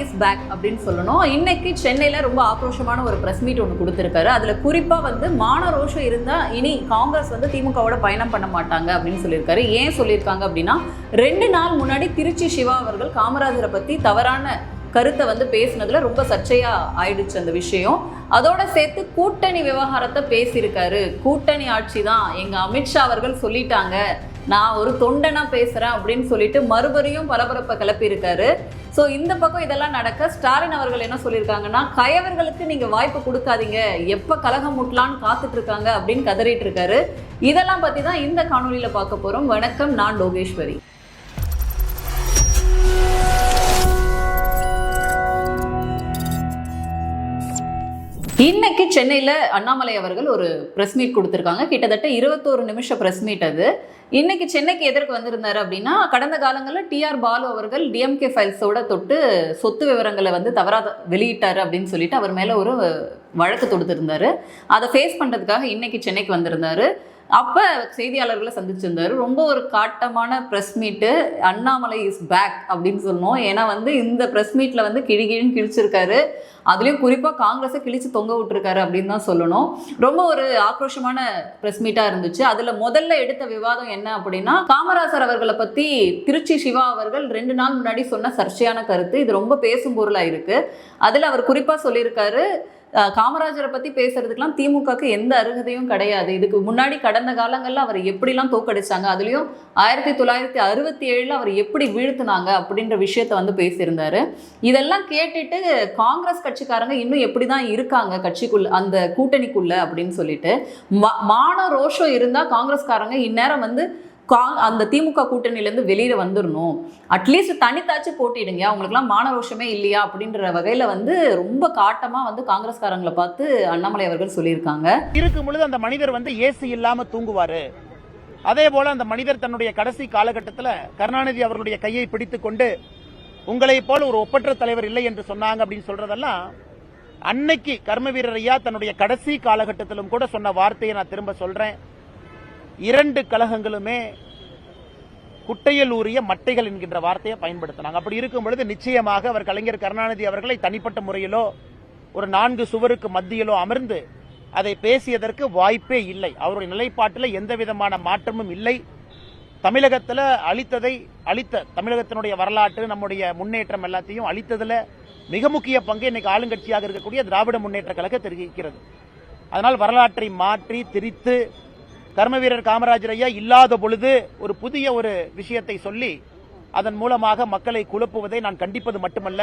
Is back அப்படின்னு சொல்லணும். இன்னைக்கு சென்னையில் ரொம்ப ஆக்ரோஷமான ஒரு ப்ரெஸ் மீட் ஒன்று கொடுத்துருக்காரு. அதில் குறிப்பாக வந்து மான ரோஷம் இருந்தால் இனி காங்கிரஸ் வந்து திமுகவோட பயணம் பண்ண மாட்டாங்க அப்படின்னு சொல்லியிருக்காரு. ஏன் சொல்லியிருக்காங்க அப்படின்னா ரெண்டு நாள் முன்னாடி திருச்சி சிவா அவர்கள் காமராஜரை பற்றி தவறான கருத்தை வந்து பேசுனதுல ரொம்ப சர்ச்சையா ஆயிடுச்சு அந்த விஷயம். அதோட சேர்த்து கூட்டணி விவகாரத்தை பேசியிருக்காரு. கூட்டணி ஆட்சி தான். எங்க அமித்ஷா அவர்கள் சொல்லிட்டாங்க. நான் ஒரு தொண்டனா பேசுறேன் அப்படின்னு சொல்லிட்டு மறுபடியும் பரபரப்பை கிளப்பியிருக்காரு. ஸோ இந்த பக்கம் இதெல்லாம் நடக்க ஸ்டாலின் அவர்கள் என்ன சொல்லியிருக்காங்கன்னா கயவர்களுக்கு நீங்கள் வாய்ப்பு கொடுக்காதீங்க. எப்போ கலகம் முட்டலான்னு காத்துட்டு இருக்காங்க அப்படின்னு கதறிட்டு இருக்காரு இதெல்லாம் பற்றி தான் இந்த காணொலியில் பார்க்க போகிறோம் வணக்கம் நான் லோகேஸ்வரி. இன்னைக்கு சென்னையில் அண்ணாமலை அவர்கள் ஒரு ப்ரெஸ் மீட் கொடுத்துருக்காங்க. கிட்டத்தட்ட இருபத்தோரு நிமிஷம் ப்ரெஸ் மீட் அது. இன்னைக்கு சென்னைக்கு எதற்கு வந்திருந்தார் அப்படின்னா கடந்த காலங்களில் டிஆர் பாலு அவர்கள் டிஎம்கே ஃபைல்ஸோட தொட்டு சொத்து விவரங்களை வந்து தவறாக வெளியிட்டார் அப்படின்னு சொல்லிட்டு அவர் மேலே ஒரு வழக்கு தொடுத்திருந்தார். அதை ஃபேஸ் பண்ணுறதுக்காக இன்னைக்கு சென்னைக்கு வந்திருந்தார். அப்போ செய்தியாளர்களை சந்திச்சிருந்தார். ரொம்ப ஒரு காட்டமான ப்ரெஸ் மீட்டு அண்ணாமலை இஸ் பேக் அப்படின்னு சொன்னோம். ஏன்னா வந்து இந்த ப்ரெஸ் மீட்டில் வந்து கிழி கிழின்னு கிழிச்சிருக்காரு. அதுலேயும் குறிப்பாக காங்கிரஸை கிழிச்சு தொங்க விட்டுருக்காரு அப்படின்னு தான் சொல்லணும். ரொம்ப ஒரு ஆக்ரோஷமான ப்ரெஸ் மீட்டாக இருந்துச்சு. அதில் முதல்ல எடுத்த விவாதம் என்ன அப்படின்னா காமராசர் அவர்களை பற்றி திருச்சி சிவா அவர்கள் ரெண்டு நாள் முன்னாடி சொன்ன சர்ச்சையான கருத்து. இது ரொம்ப பேசும் பொருளாக இருக்குது அதில் அவர் குறிப்பாக சொல்லியிருக்காரு காமராஜரை பத்தி பேசுறதுக்கெல்லாம் திமுகக்கு எந்த அருகதையும் கிடையாது. இதுக்கு முன்னாடி கடந்த காலங்கள்ல அவர் எப்படிலாம் தோக்கடிச்சாங்க அதுலயும் ஆயிரத்தி தொள்ளாயிரத்தி அறுபத்தி ஏழுல அவர் எப்படி வீழ்த்தினாங்க அப்படின்ற விஷயத்த வந்து பேசியிருந்தாரு. இதெல்லாம் கேட்டுட்டு காங்கிரஸ் கட்சிக்காரங்க இன்னும் எப்படிதான் இருக்காங்க கட்சிக்குள்ள அந்த கூட்டணிக்குள்ள அப்படின்னு சொல்லிட்டு மா- மான ரோஷம் இருந்தா காங்கிரஸ்காரங்க இந்நேரம் வந்து கா அந்த திமுக கூட்டணியிலேருந்து வெளியில் வந்துடணும் அட்லீஸ்ட் தனித்தாச்சு போட்டிடுங்க அவங்களுக்குலாம் மான ரோஷமே இல்லையா அப்படின்ற வகையில் வந்து ரொம்ப காட்டமாக வந்து காங்கிரஸ்காரங்களை பார்த்து அண்ணாமலை அவர்கள் சொல்லியிருக்காங்க. இருக்கும் பொழுது அந்த மனிதர் வந்து ஏசி இல்லாமல் தூங்குவார். அதே போல அந்த மனிதர் தன்னுடைய கடைசி காலகட்டத்தில் கருணாநிதி அவர்களுடைய கையை பிடித்து கொண்டு உங்களை போல ஒரு ஒப்பற்ற தலைவர் இல்லை என்று சொன்னாங்க அப்படின்னு சொல்றதெல்லாம் அன்னைக்கு கர்ம வீரர் ஐயா தன்னுடைய கடைசி காலகட்டத்திலும் கூட சொன்ன வார்த்தையை நான் திரும்ப சொல்றேன். இரண்டு கழகங்களுமே குட்டையில் ஊறிய மட்டைகள் என்கின்ற வார்த்தையை பயன்படுத்தினாங்க. அப்படி இருக்கும் பொழுது நிச்சயமாக அவர் கலைஞர் கருணாநிதி அவர்களை தனிப்பட்ட முறையிலோ ஒரு நான்கு சுவருக்கு மத்தியிலோ அமர்ந்து அதை பேசியதற்கு வாய்ப்பே இல்லை. அவருடைய நிலைப்பாட்டில் எந்த விதமான மாற்றமும் இல்லை. தமிழகத்தில் அளித்ததை அளித்த தமிழகத்தினுடைய வரலாற்று நம்முடைய முன்னேற்றம் எல்லாத்தையும் அளித்ததில் மிக முக்கிய பங்கு இன்னைக்கு ஆளுங்கட்சியாக இருக்கக்கூடிய திராவிட முன்னேற்ற கழக தெரிவிக்கிறது. அதனால் வரலாற்றை மாற்றி திரித்து கர்ம வீரர் காமராஜர் ஐயா இல்லாத பொழுது ஒரு புதிய ஒரு விஷயத்தை சொல்லி அதன் மூலமாக மக்களை குழப்புவதை நான் கண்டிப்பது மட்டுமல்ல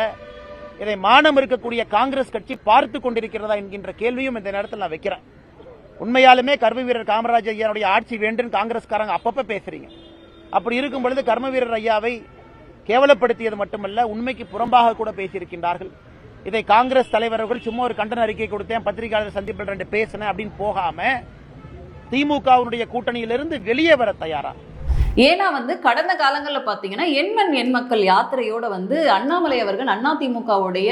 இதை மானம் இருக்கக்கூடிய காங்கிரஸ் கட்சி பார்த்து கொண்டிருக்கிறதா என்கின்ற கேள்வியும் இந்த நேரத்தில் நான் வைக்கிறேன். உண்மையாலுமே கர்ம வீரர் காமராஜர் ஐயாவுடைய ஆட்சி வேண்டும் காங்கிரஸ்காரங்க அப்பப்ப பேசுறீங்க. அப்படி இருக்கும் பொழுது கர்ம வீரர் ஐயாவை கேவலப்படுத்தியது மட்டுமல்ல உண்மைக்கு புறம்பாக கூட பேசியிருக்கின்றார்கள். இதை காங்கிரஸ் தலைவர்கள் சும்மா ஒரு கண்டன அறிக்கை கொடுத்தேன் பத்திரிகையாளர் சந்திப்பில் ரெண்டு பேசினேன் அப்படின்னு போகாம திமுகவுடைய கூட்டணியிலிருந்து வெளியே வர தயாரா? ஏன்னா வந்து கடந்த காலங்களில் பார்த்தீங்கன்னா எண்மண் எண் மக்கள் யாத்திரையோட வந்து அண்ணாமலை அவர்கள் அண்ணா திமுகவுடைய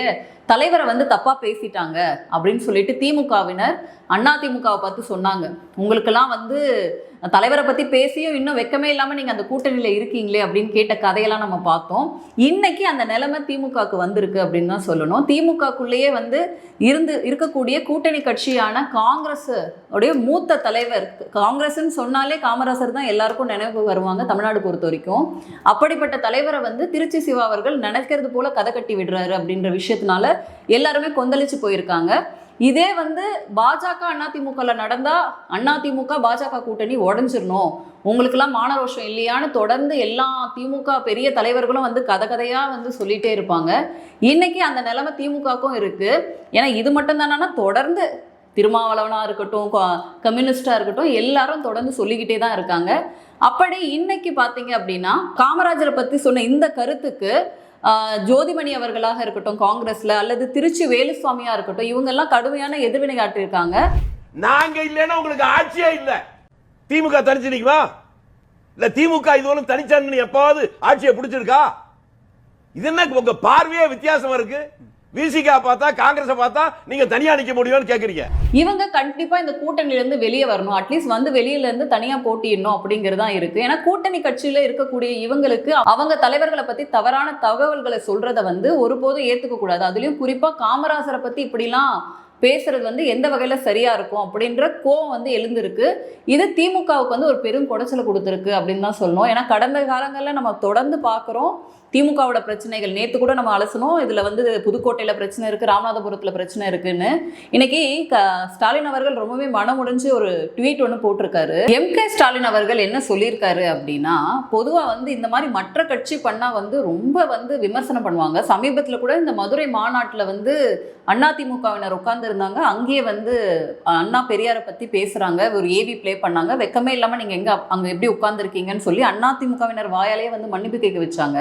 தலைவரை வந்து தப்பாக பேசிட்டாங்க அப்படின்னு சொல்லிட்டு திமுகவினர் அண்ணா திமுகவை பார்த்து சொன்னாங்க. உங்களுக்கெல்லாம் வந்து தலைவரை பற்றி பேசியும் இன்னும் வெக்கமே இல்லாமல் நீங்கள் அந்த கூட்டணியில் இருக்கீங்களே அப்படின்னு கேட்ட கதையெல்லாம் நம்ம பார்த்தோம். இன்னைக்கு அந்த நிலைமை திமுகவுக்கு வந்திருக்கு அப்படின்னு தான் சொல்லணும். திமுகக்குள்ளேயே வந்து இருந்து இருக்கக்கூடிய கூட்டணி கட்சியான காங்கிரஸ் உடைய மூத்த தலைவர் காங்கிரஸ்ன்னு சொன்னாலே காமராசர் தான் எல்லாருக்கும் நினைவுக்கு வருவாங்க தமிழ்நாடு பொறுத்த வரைக்கும். அப்படிப்பட்ட தலைவரை வந்து திருச்சி சிவா அவர்கள் நினைக்கிறது போல கதை கட்டி விடுறாரு அப்படின்ற விஷயத்தினால எல்லாருமே கொந்தளிச்சு போயிருக்காங்க. இதே வந்து பாஜக அதிமுகல நடந்தா அதிமுக பாஜக கூட்டணி உடஞ்சிடணும் உங்களுக்கெல்லாம் மானரோஷம் இல்லையான்னு தொடர்ந்து எல்லா திமுக பெரிய தலைவர்களும் வந்து கதை கதையாக வந்து சொல்லிட்டே இருப்பாங்க. இன்னைக்கு அந்த நிலைமை திமுகவுக்கும் இருக்கு. ஏன்னா இது மட்டும் தானேன்னா தொடர்ந்து திருமாவளவனாக இருக்கட்டும் கா- இருக்கட்டும் எல்லாரும் தொடர்ந்து சொல்லிக்கிட்டே தான் இருக்காங்க. அப்படி இன்னைக்கு பார்த்தீங்க அப்படின்னா காமராஜரை பற்றி சொன்ன இந்த கருத்துக்கு ஜோதிமணி அவர்களாக இருக்கட்டும் காங்கிரஸ்ல அல்லது திருச்சி வேலுசுவாமியா இருக்கட்டும் இவங்க எல்லாம் கடுமையான எதிர்வினை காட்டியிருக்காங்க நாங்க இல்லைன்னா உங்களுக்கு ஆட்சியே இல்ல. திமுக தனிச்சு நிக்குமா? இல்ல திமுக இதுவரை தனிச்சான்னு எப்பாவது ஆட்சியை பிடிச்சிருக்கா? இது என்ன உங்க பார்வையே வித்தியாசமா இருக்கு? விசிகா பார்த்தா காங்கிரஸ் பார்த்தா நீங்க தனியா நிக்க முடியும்னு கேக்குறீங்க. இவங்க கண்டிப்பா இந்த கூட்டணில இருந்து வெளியே வரணும். அட்லீஸ்ட் வந்து வெளியில இருந்து தனியா போட்டியிடணும் அப்படிங்கறதா இருக்கு. ஏன்னா கூட்டணி கட்சியில இருக்கக்கூடிய இவங்களுக்கு அவங்க தலைவர்களை பத்தி தவறான தகவல்களை சொல்றத வந்து ஒருபோதும் ஏத்துக்க கூடாது. அதுலயும் குறிப்பா காமராசரை பத்தி இப்படிலாம் பேசுறது வந்து எந்த வகையில சரியா இருக்கும் அப்படின்ற கோவம் வந்து எழுந்திருக்கு. இது திமுகவுக்கு வந்து ஒரு பெரும் குடைச்சலை கொடுத்துருக்கு அப்படின்னு தான் சொல்லணும். ஏன்னா கடந்த காலங்களில் நம்ம தொடர்ந்து பார்க்குறோம். திமுகவோட பிரச்சனைகள். நேற்று கூட நம்ம அலசணும் இதில் வந்து புதுக்கோட்டையில் பிரச்சனை இருக்குது ராமநாதபுரத்தில் பிரச்சனை இருக்குன்னு. இன்னைக்கு க ஸ்டாலின் அவர்கள் ரொம்பவே மனமுடைஞ்சு ஒரு ட்வீட் ஒன்று போட்டிருக்காரு. எம். கே. ஸ்டாலின் அவர்கள் என்ன சொல்லியிருக்காரு அப்படின்னா பொதுவாக வந்து இந்த மாதிரி மற்ற கட்சி பண்ணால் வந்து ரொம்ப வந்து விமர்சனம் பண்ணுவாங்க. சமீபத்தில் கூட இந்த மதுரை மாநாட்டில் வந்து அதிமுகவினர் உட்கார்ந்துருந்தாங்க. அங்கேயே வந்து அண்ணா பெரியாரை பற்றி பேசுகிறாங்க ஒரு ஏவி ப்ளே பண்ணாங்க. வெக்கமே இல்லாமல் நீங்கள் எங்கே அங்கே எப்படி உட்காந்துருக்கீங்கன்னு சொல்லி அதிமுகவினர் வாயாலே வந்து மன்னிப்பு கேட்க வச்சாங்க.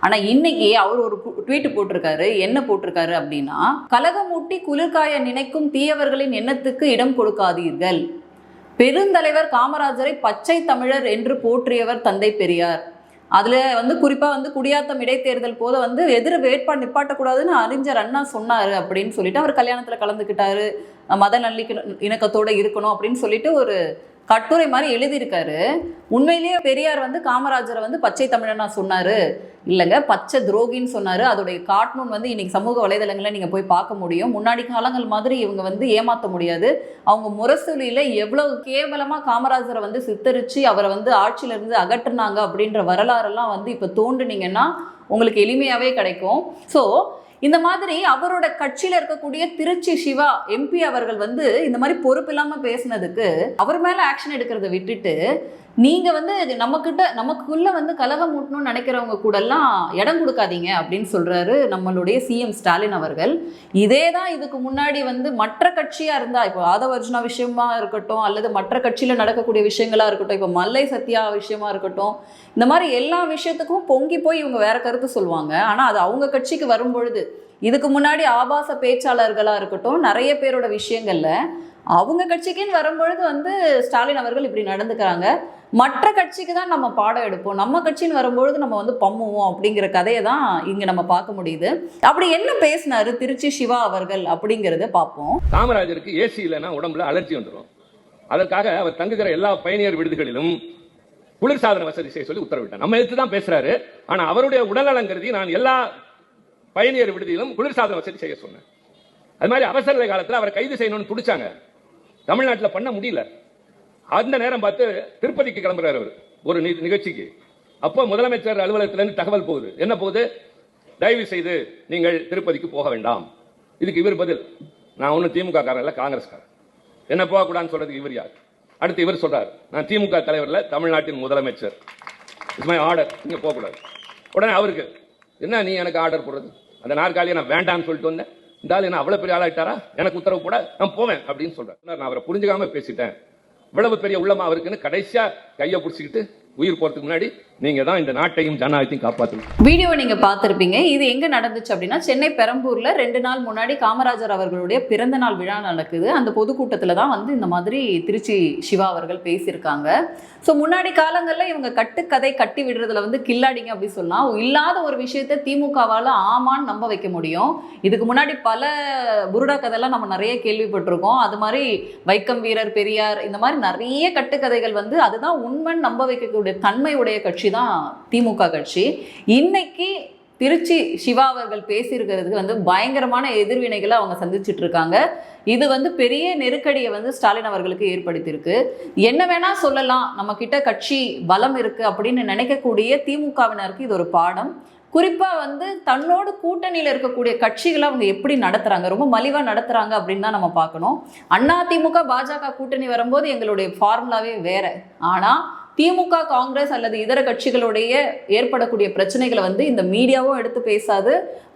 ஆனா இன்னைக்கு அவர் ஒரு ட்வீட் போட்டிருக்காரு. என்ன போட்டிருக்காரு அப்படின்னா கலகமூட்டி குளிர்காய நினைக்கும் தீயவர்களின் எண்ணத்துக்கு இடம் கொடுக்காதீர்கள். பெருந்தலைவர் காமராஜரை பச்சை தமிழர் என்று போற்றியவர் தந்தை பெரியார். அதுல வந்து குறிப்பா வந்து குடியாத்தம் இடைத்தேர்தல் போது வந்து எதிர வேட்பாடு நிப்பாட்டக்கூடாதுன்னு அறிஞர் அண்ணா சொன்னாரு அப்படின்னு சொல்லிட்டு அவர் கல்யாணத்துல கலந்துக்கிட்டாரு. மத நல்லிக்க இணக்கத்தோட இருக்கணும் அப்படின்னு சொல்லிட்டு ஒரு கட்டுரை மாதிரி எழுதியிருக்காரு. உண்மையிலேயே பெரியார் வந்து காமராஜரை வந்து பச்சை தமிழனா சொன்னாரு. இல்லைங்க பச்சை துரோகின்னு சொன்னாரு. அதோடைய கார்ட்டூன் வந்து இன்னைக்கு சமூக வலைதளங்களில் நீங்கள் போய் பார்க்க முடியும். முன்னாடி காலங்கள் மாதிரி இவங்க வந்து ஏமாற்ற முடியாது. அவங்க முரசொலியில் எவ்வளவு கேவலமாக காமராஜரை வந்து சித்தரித்து அவரை வந்து ஆட்சியிலேருந்து அகற்றுனாங்க அப்படின்ற வரலாறெல்லாம் வந்து இப்போ தோண்டுனீங்கன்னா உங்களுக்கு எளிமையாகவே கிடைக்கும். ஸோ இந்த மாதிரி அவரோட கட்சியில இருக்கக்கூடிய திருச்சி சிவா எம்பி அவர்கள் வந்து இந்த மாதிரி பொறுப்பு இல்லாம பேசினதுக்கு அவர் மேல ஆக்ஷன் எடுக்கிறத விட்டுட்டு நீங்க வந்து நம்மக்கிட்ட நமக்குள்ள வந்து கலகம் மூட்டணும்னு நினைக்கிறவங்க கூடல்லாம் இடம் கொடுக்காதீங்க அப்படின்னு சொல்றாரு நம்மளுடைய சிஎம் ஸ்டாலின் அவர்கள். இதே தான் இதுக்கு முன்னாடி வந்து மற்ற கட்சியா இருந்தா இப்போ ஆதவ அர்ஜுனா விஷயமா இருக்கட்டும் அல்லது மற்ற கட்சியில நடக்கக்கூடிய விஷயங்களா இருக்கட்டும் இப்போ மல்லை சத்யா விஷயமா இருக்கட்டும் இந்த மாதிரி எல்லா விஷயத்துக்கும் பொங்கி போய் இவங்க வேற கருத்து சொல்லுவாங்க. ஆனா அது அவங்க கட்சிக்கு வரும்பொழுது இதுக்கு முன்னாடி ஆபாச பேச்சாளர்களாக இருக்கட்டும் நிறைய பேரோட விஷயங்களில் அவங்க கட்சிக்குன்னு வரும்பொழுது வந்து ஸ்டாலின் அவர்கள் இப்படி நடந்துக்கிறாங்க. மற்ற கட்சிக்கு தான் நம்ம பாடம் எடுப்போம். நம்ம கட்சின்னு வரும்பொழுது நம்ம வந்து பம்முவோம் அப்படிங்கிற கதையை தான் இங்கே நம்ம பார்க்க முடியுது. அப்படி என்ன பேசினாரு திருச்சி சிவா அவர்கள் அப்படிங்கிறத பார்ப்போம். காமராஜருக்கு ஏசி இல்லைன்னா உடம்புல அலர்ஜி வந்துடும் அதற்காக அவர் தங்குகிற எல்லா பயணியர் விடுதிகளிலும் குளிர்சாதன வசதி செய்ய சொல்லி உத்தரவிட்டார். நம்ம எடுத்து தான் பேசுறாரு. ஆனா அவருடைய உடல்நலம் கருதி நான் எல்லா பயணியர் விடுதியிலும் குளிர்சாதன வசதி செய்ய சொன்னேன். அது மாதிரி அவசர காலத்தில் அவரை கைது செய்யணும்னு துடிச்சாங்க தமிழ்நாட்டில் பண்ண முடியல. அந்த நேரம் பார்த்து திருப்பதிக்கு கிளம்புறாரு அவர் ஒரு நிகழ்ச்சிக்கு. அப்போ முதலமைச்சர் அலுவலகத்திலிருந்து தகவல் போகுது. என்ன போகுது? தயவு செய்து நீங்கள் திருப்பதிக்கு போக வேண்டாம். இதுக்கு இவர் பதில். நான் ஒன்றும் திமுக காரன் இல்லை காங்கிரஸ்காரன். என்ன போகக்கூடாதுன்னு சொல்றதுக்கு இவர் யார்? அடுத்து இவர் சொல்றாரு. நான் திமுக தலைவரில் தமிழ்நாட்டின் முதலமைச்சர். இட்ஸ் மை ஆர்டர் நீங்கள் போகக்கூடாது. உடனே அவருக்கு என்ன நீ எனக்கு ஆர்டர் போடுறது? அந்த நாற்காலியை நான் வேண்டாம்னு சொல்லிட்டு வந்தேன். இந்த ஆள் என்ன அவ்வளவு பெரிய ஆளாயிட்டாரா? எனக்கு உத்தரவு கூட நான் போவேன் அப்படின்னு சொல்றேன் நான் அவரை புரிஞ்சுக்காம பேசிட்டேன். இவ்வளவு பெரிய உள்ளமா அவருக்குன்னு கடைசியா கையை பிடிச்சிக்கிட்டு உயிர் போறதுக்கு முன்னாடி நீங்க தான் இந்த நாட்டையும் ஜனநாயகத்தையும் காப்பாற்றணும் வீடியோ நீங்க பார்த்துருப்பீங்க. இது எங்க நடந்துச்சு அப்படின்னா சென்னை பெரம்பூர்ல ரெண்டு நாள் முன்னாடி காமராஜர் அவர்களுடைய பிறந்த நாள் விழா நடக்குது. அந்த பொதுக்கூட்டத்தில் தான் வந்து இந்த மாதிரி திருச்சி சிவா அவர்கள் பேசியிருக்காங்க. ஸோ முன்னாடி காலங்களில் இவங்க கட்டுக்கதை கட்டி விடுறதுல வந்து கில்லாடிங்க அப்படின்னு சொல்லலாம். இல்லாத ஒரு விஷயத்த திமுகவால் ஆமான்னு நம்ப வைக்க முடியும். இதுக்கு முன்னாடி பல புருடா கதையெல்லாம் நம்ம நிறைய கேள்விப்பட்டிருக்கோம். அது மாதிரி வைக்கம் வீரர் பெரியார் இந்த மாதிரி நிறைய கட்டுக்கதைகள் வந்து அதுதான் உண்மைன்னு நம்ப வைக்கக்கூடிய தன்மையுடைய கட்சி கட்சி தான் திமுக கட்சி. இன்னைக்கு திருச்சி சிவா அவர்கள் பேசியிருக்கிறதுக்கு வந்து பயங்கரமான எதிர்வினைகளை அவங்க சந்திச்சுட்டு இருக்காங்க இது வந்து பெரிய நெருக்கடியை வந்து ஸ்டாலின் அவர்களுக்கு ஏற்படுத்தியிருக்கு. என்ன வேணா சொல்லலாம் நம்ம கிட்ட கட்சி பலம் இருக்கு அப்படின்னு நினைக்கக்கூடிய திமுகவினருக்கு இது ஒரு பாடம். குறிப்பாக வந்து தன்னோடு கூட்டணியில் இருக்கக்கூடிய கட்சிகளை அவங்க எப்படி நடத்துகிறாங்க ரொம்ப மலிவாக நடத்துகிறாங்க அப்படின்னு தான் நம்ம பார்க்கணும். அண்ணா திமுக பாஜக கூட்டணி வரும்போது எங்களுடைய ஃபார்முலாவே வேற. ஆனால் திமுக காங்கிரஸ் அல்லது இதர கட்சிகளுடைய ஏற்படக்கூடிய பிரச்சனைகளை வந்து இந்த மீடியாவும் எடுத்து பேசாது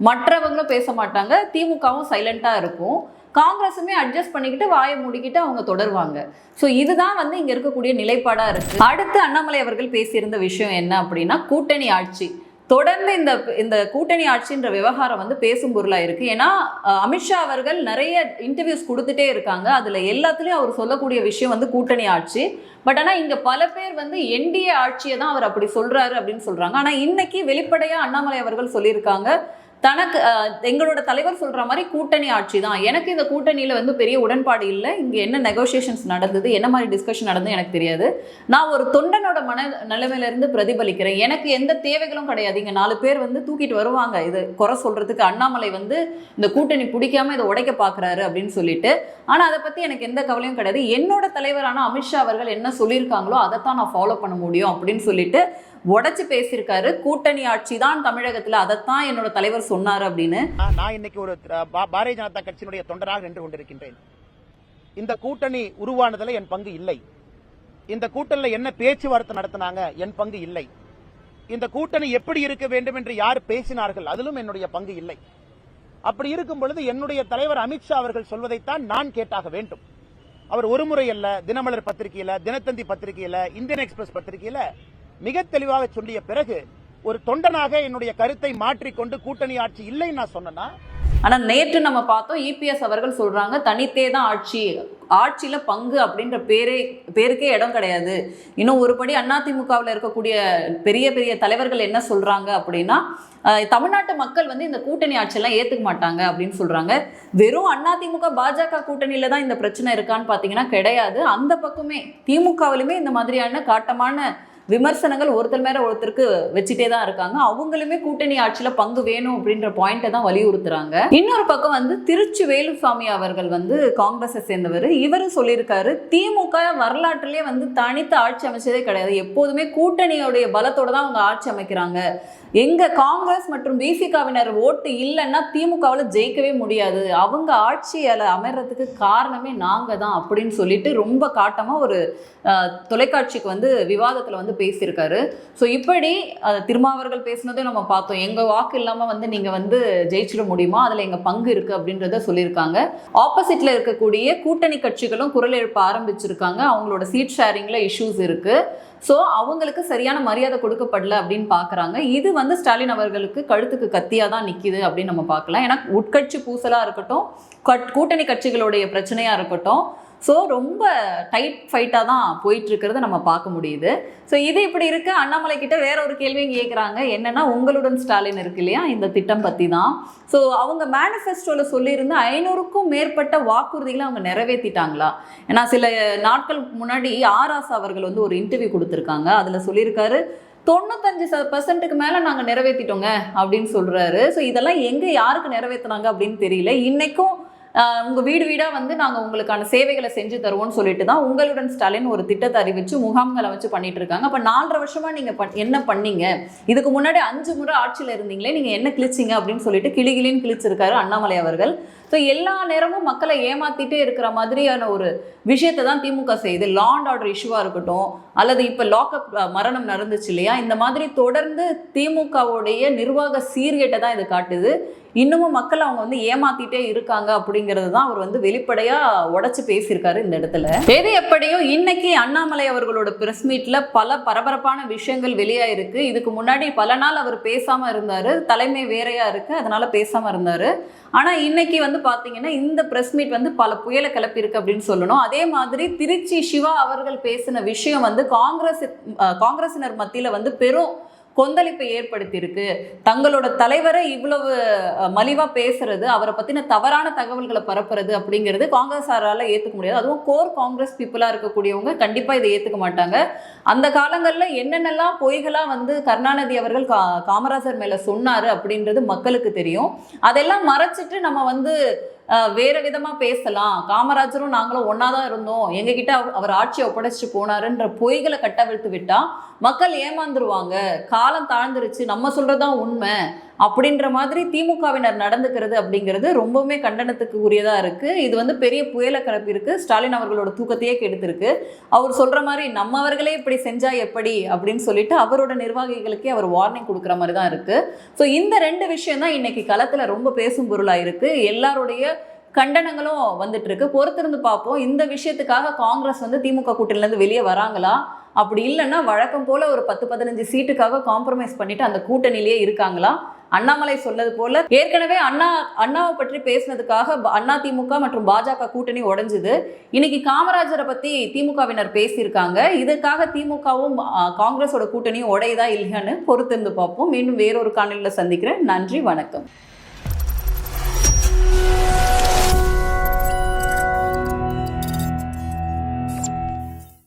மற்றவங்களும் பேச மாட்டாங்க. திமுகவும் சைலண்டாக இருக்கும். காங்கிரஸுமே அட்ஜஸ்ட் பண்ணிக்கிட்டு வாயை மூடிக்கிட்டு அவங்க தொடருவாங்க. ஸோ இதுதான் வந்து இங்கே இருக்கக்கூடிய நிலைப்பாடாக இருக்குது அடுத்து அண்ணாமலை அவர்கள் பேசியிருந்த விஷயம் என்ன அப்படின்னா கூட்டணி ஆட்சி. தொடர்ந்து இந்த இந்த கூட்டணி ஆட்சின்ற விவகாரம் வந்து பேசும் பொருளாக இருக்கு. ஏன்னா அமித்ஷா அவர்கள் நிறைய இன்டர்வியூஸ் கொடுத்துட்டே இருக்காங்க. அதில் எல்லாத்துலேயும் அவர் சொல்லக்கூடிய விஷயம் வந்து கூட்டணி ஆட்சி. பட் ஆனால் இங்கே பல பேர் வந்து என்டிஏ ஆட்சியை தான் அவர் அப்படி சொல்றாரு அப்படின்னு சொல்றாங்க. ஆனால் இன்னைக்கு வெளிப்படையாக அண்ணாமலை அவர்கள் சொல்லியிருக்காங்க. தனக்கு எங்களோட தலைவர் சொல்ற மாதிரி கூட்டணி ஆட்சி தான். எனக்கு இந்த கூட்டணியில வந்து பெரிய உடன்பாடு இல்லை. இங்க என்ன நெகோசியேஷன்ஸ் நடந்தது என்ன மாதிரி டிஸ்கஷன் நடந்தது எனக்கு தெரியாது. நான் ஒரு தொண்டனோட மன நிலைமையிலிருந்து பிரதிபலிக்கிறேன். எனக்கு எந்த தேவைகளும் கிடையாது. இங்க நாலு பேர் வந்து தூக்கிட்டு வருவாங்க. இது குறை சொல்றதுக்கு அண்ணாமலை வந்து இந்த கூட்டணி பிடிக்காம இதை உடைக்க பாக்குறாரு அப்படின்னு சொல்லிட்டு. ஆனா அதை பத்தி எனக்கு எந்த கவலையும் கிடையாது. என்னோட தலைவரான அமித்ஷா அவர்கள் என்ன சொல்லியிருக்காங்களோ அதைத்தான் நான் ஃபாலோ பண்ண முடியும் அப்படின்னு சொல்லிட்டு உடைச்சு பேசியிருக்காரு. கூட்டணி ஆட்சி தான் தமிழகத்தில். அதைத்தான் என்னோட தலைவர் சொன்னார் அப்படின்னு. நான் இன்னைக்கு ஒரு பாரதிய ஜனதா கட்சியினுடைய தொண்டராக நின்று கொண்டிருக்கின்றேன். இந்த கூட்டணி உருவானதுல என் பங்கு இல்லை. இந்த கூட்டணியில் என்ன பேச்சுவார்த்தை நடத்தினாங்க என் பங்கு இல்லை. இந்த கூட்டணி எப்படி இருக்க வேண்டும் என்று யார் பேசினார்கள் அதிலும் என்னுடைய பங்கு இல்லை. அப்படி இருக்கும் பொழுது என்னுடைய தலைவர் அமித்ஷா அவர்கள் சொல்வதைத்தான் நான் கேட்டாக வேண்டும். அவர் ஒரு முறை அல்ல தினமலர் பத்திரிகையில தினத்தந்தி பத்திரிகையில இந்தியன் எக்ஸ்பிரஸ் பத்திரிகையில மிக தெளிவாக சொல்லிய பிறகு ஒரு தொண்டனாக என்னுடைய கருத்தை மாற்றிக்கொண்டு கூட்டணி ஆட்சி இல்லைன்னு நான் சொன்னேன்னா? ஆனா நேற்று நம்ம பார்த்தோம் இபிஎஸ் அவர்கள் சொல்றாங்க தனித்தே தான் ஆட்சி ஆட்சியில பங்கு அப்படின்ற பேரே பேருக்கே இடம் கிடையாது. இன்னும் ஒருபடி அதிமுகவில் இருக்கக்கூடிய பெரிய பெரிய தலைவர்கள் என்ன சொல்றாங்க அப்படின்னா தமிழ்நாட்டு மக்கள் வந்து இந்த கூட்டணி ஆட்சியெல்லாம் ஏத்துக்க மாட்டாங்க அப்படின்னு சொல்றாங்க. வெறும் அதிமுக பாஜக கூட்டணியில தான் இந்த பிரச்சனை இருக்கான்னு பாத்தீங்கன்னா கிடையாது. அந்த பக்கமே திமுகவிலுமே இந்த மாதிரியான காட்டமான விமர்சனங்கள் ஒருத்தர் மேல ஒருத்தருக்கு வச்சுட்டே தான் இருக்காங்க. அவங்களுமே கூட்டணி ஆட்சியில பங்கு வேணும் அப்படின்ற பாயிண்ட்டை தான் வலியுறுத்துறாங்க. இன்னொரு பக்கம் வந்து திருச்சி வேலுசாமி அவர்கள் வந்து காங்கிரஸை சேர்ந்தவர். இவரும் சொல்லியிருக்காரு திமுக வரலாற்றிலே வந்து தனித்து ஆட்சி அமைச்சதே கிடையாது. எப்போதுமே கூட்டணியோடைய பலத்தோட தான் அவங்க ஆட்சி அமைக்கிறாங்க. எங்க காங்கிரஸ் மற்றும் பிசிகாவினர் ஓட்டு இல்லைன்னா திமுகவில் ஜெயிக்கவே முடியாது. அவங்க ஆட்சியில் அமைறதுக்கு காரணமே நாங்க தான் அப்படின்னு சொல்லிட்டு ரொம்ப காட்டமா ஒரு தொலைக்காட்சிக்கு வந்து விவாதத்தில் வந்து பேசியிருக்காரு. ஸோ இப்படி திருமாவர்கள் பேசினதும் நம்ம பார்த்தோம். எங்க வாக்கு இல்லாம வந்து நீங்கள் வந்து ஜெயிச்சிட முடியுமா? அதில் எங்க பங்கு இருக்கு அப்படின்றத சொல்லியிருக்காங்க. ஆப்போசிட்டில் இருக்கக்கூடிய கூட்டணி கட்சிகளும் குரல் எழுப்ப ஆரம்பிச்சிருக்காங்க. அவங்களோட சீட் ஷேரிங்ல இஷ்யூஸ் இருக்கு. ஸோ அவங்களுக்கு சரியான மரியாதை கொடுக்கப்படல அப்படின்னு பார்க்குறாங்க இது வந்து ஸ்டாலின் அவர்களுக்கு கழுத்துக்கு கத்தியாக தான் நிற்கிது அப்படின்னு நம்ம பார்க்கலாம். ஏன்னா உட்கட்சி பூசலாக இருக்கட்டும் கட்- கூட்டணி கட்சிகளுடைய பிரச்சனையாக இருக்கட்டும் ஸோ ரொம்ப டைட் ஃபைட்டாக தான் போயிட்டு இருக்கிறத நம்ம பார்க்க முடியுது. ஸோ இது இப்படி இருக்க. அண்ணாமலை கிட்ட வேற ஒரு கேள்வியும் கேட்குறாங்க என்னன்னா உங்களுடன் ஸ்டாலின் இருக்கு இல்லையா? இந்த திட்டம் பற்றி தான். ஸோ அவங்க மேனிஃபெஸ்டோவில் சொல்லியிருந்த ஐநூறுக்கும் மேற்பட்ட வாக்குறுதிகளை அவங்க நிறைவேற்றிட்டாங்களா ஏன்னா சில நாட்கள் முன்னாடி ஆராசா அவர்கள் வந்து ஒரு இன்டர்வியூ கொடுத்துருக்காங்க. அதில் சொல்லியிருக்காரு தொண்ணூத்தஞ்சு ச பர்சன்ட்டுக்கு மேலே நாங்கள் நிறைவேற்றிட்டோங்க அப்படின்னு சொல்கிறாரு ஸோ இதெல்லாம் எங்கே யாருக்கு நிறைவேற்றினாங்க அப்படின்னு தெரியல. இன்றைக்கும் உங்கள் வீடு வீடாக வந்து நாங்கள் உங்களுக்கான சேவைகளை செஞ்சு தருவோம்னு சொல்லிட்டு தான் உங்களுடன் ஸ்டாலின் ஒரு திட்டத்தை அறிவிச்சு முகாம்களை வச்சு பண்ணிட்டு இருக்காங்க. அப்போ நாலரை வருஷமாக நீங்கள் பண்- என்ன பண்ணீங்க? இதுக்கு முன்னாடி அஞ்சு முறை ஆட்சியில் இருந்தீங்களே நீங்கள் என்ன கிழிச்சிங்க அப்படின்னு சொல்லிட்டு கிளிகிளின்னு கிழிச்சிருக்காரு அண்ணாமலை அவர்கள். ஸோ எல்லா நேரமும் மக்களை ஏமாத்திட்டே இருக்கிற மாதிரியான ஒரு விஷயத்தை தான் திமுக செய்யுது. லா அண்ட் ஆர்டர் இஷ்யூவாக இருக்கட்டும் அல்லது இப்போ லாக்அப் மரணம் நடந்துச்சு இல்லையா? இந்த மாதிரி தொடர்ந்து திமுகவுடைய நிர்வாக சீர்கேட்டை தான் இது காட்டுது. இன்னமும் மக்கள் அவங்க வந்து ஏமாத்திட்டே இருக்காங்க அப்படிங்கிறது தான் அவர் வந்து வெளிப்படையா உடச்சு பேசியிருக்காரு இந்த இடத்துல. எது எப்படியோ இன்னைக்கு அண்ணாமலை அவர்களோட பிரஸ் மீட்ல பல பரபரப்பான விஷயங்கள் வெளியாயிருக்கு. இதுக்கு முன்னாடி பல நாள் அவர் பேசாம இருந்தாரு. தலைமை வேறையா இருக்கு. அதனால பேசாம இருந்தாரு. ஆனால் இன்னைக்கு வந்து பார்த்தீங்கன்னா இந்த ப்ரெஸ் மீட் வந்து பல புயலை கிளப்பியிருக்கு அப்படின்னு சொல்லணும். அதே மாதிரி திருச்சி சிவா அவர்கள் பேசின விஷயம் வந்து காங்கிரஸ் காங்கிரசினர் மத்தியில் வந்து பெரும் கொந்தளிப்பை ஏற்படுத்தியிருக்கு. தங்களோட தலைவரை இவ்வளவு மலிவாக பேசுறது அவரை பற்றின தவறான தகவல்களை பரப்புறது அப்படிங்கிறது காங்கிரஸாரால் ஏற்றுக்க முடியாது. அதுவும் கோர் காங்கிரஸ் பீப்புளாக இருக்கக்கூடியவங்க கண்டிப்பாக இதை ஏற்றுக்க மாட்டாங்க. அந்த காலங்களில் என்னென்னலாம் பொய்களாக வந்து கருணாநிதி அவர்கள் கா காமராஜர் மேலே சொன்னார் அப்படின்றது மக்களுக்கு தெரியும். அதெல்லாம் மறைச்சிட்டு நம்ம வந்து வேற விதமா பேசலாம். காமராஜரும் நாங்களும் ஒன்றா தான் இருந்தோம். எங்ககிட்ட அவ- அவர் ஆட்சியை ஒப்படைச்சிட்டு போனாருன்ற பொய்களை கட்டவிழ்த்து விட்டா மக்கள் ஏமாந்துருவாங்க. காலம் தாழ்ந்துருச்சு. நம்ம சொல்றதுதான் உண்மை. அப்படின்ற மாதிரி திமுகவினர் நடந்துக்கிறது அப்படிங்கிறது ரொம்பவுமே கண்டனத்துக்கு உரியதாக இருக்குது இது வந்து பெரிய புயலை கிளப்பியிருக்கு. ஸ்டாலின் அவர்களோட தூக்கத்தையே கெடுத்திருக்கு. அவர் சொல்கிற மாதிரி நம்மவர்களே இப்படி செஞ்சால் எப்படி அப்படின்னு சொல்லிட்டு அவரோட நிர்வாகிகளுக்கே அவர் வார்னிங் கொடுக்குற மாதிரி தான் இருக்குது ஸோ இந்த ரெண்டு விஷயம் தான் இன்னைக்கு களத்தில் ரொம்ப பேசும் பொருளாக இருக்குது எல்லாருடைய கண்டனங்களும் வந்துட்டு இருக்கு பொறுத்திருந்து பார்ப்போம். இந்த விஷயத்துக்காக காங்கிரஸ் வந்து திமுக கூட்டணிலிருந்து வெளியே வராங்களா? அப்படி இல்லைன்னா வழக்கம் போல ஒரு பத்து பதினஞ்சு சீட்டுக்காக காம்ப்ரமைஸ் பண்ணிட்டு அந்த கூட்டணியிலேயே இருக்காங்களா? அண்ணாமலை சொன்னது போல ஏற்கனவே அண்ணா அண்ணாவை பற்றி பேசினதுக்காக அண்ணா திமுக மற்றும் பாஜக கூட்டணி உடைஞ்சுது. இன்னைக்கு காமராஜரை பத்தி திமுகவினர் பேசியிருக்காங்க. இதுக்காக திமுகவும் காங்கிரஸோட கூட்டணியும் உடையதா இல்லையான்னு பொறுத்திருந்து பார்ப்போம். மீண்டும் வேறொரு காணொலியில் சந்திக்கிறேன். நன்றி வணக்கம்.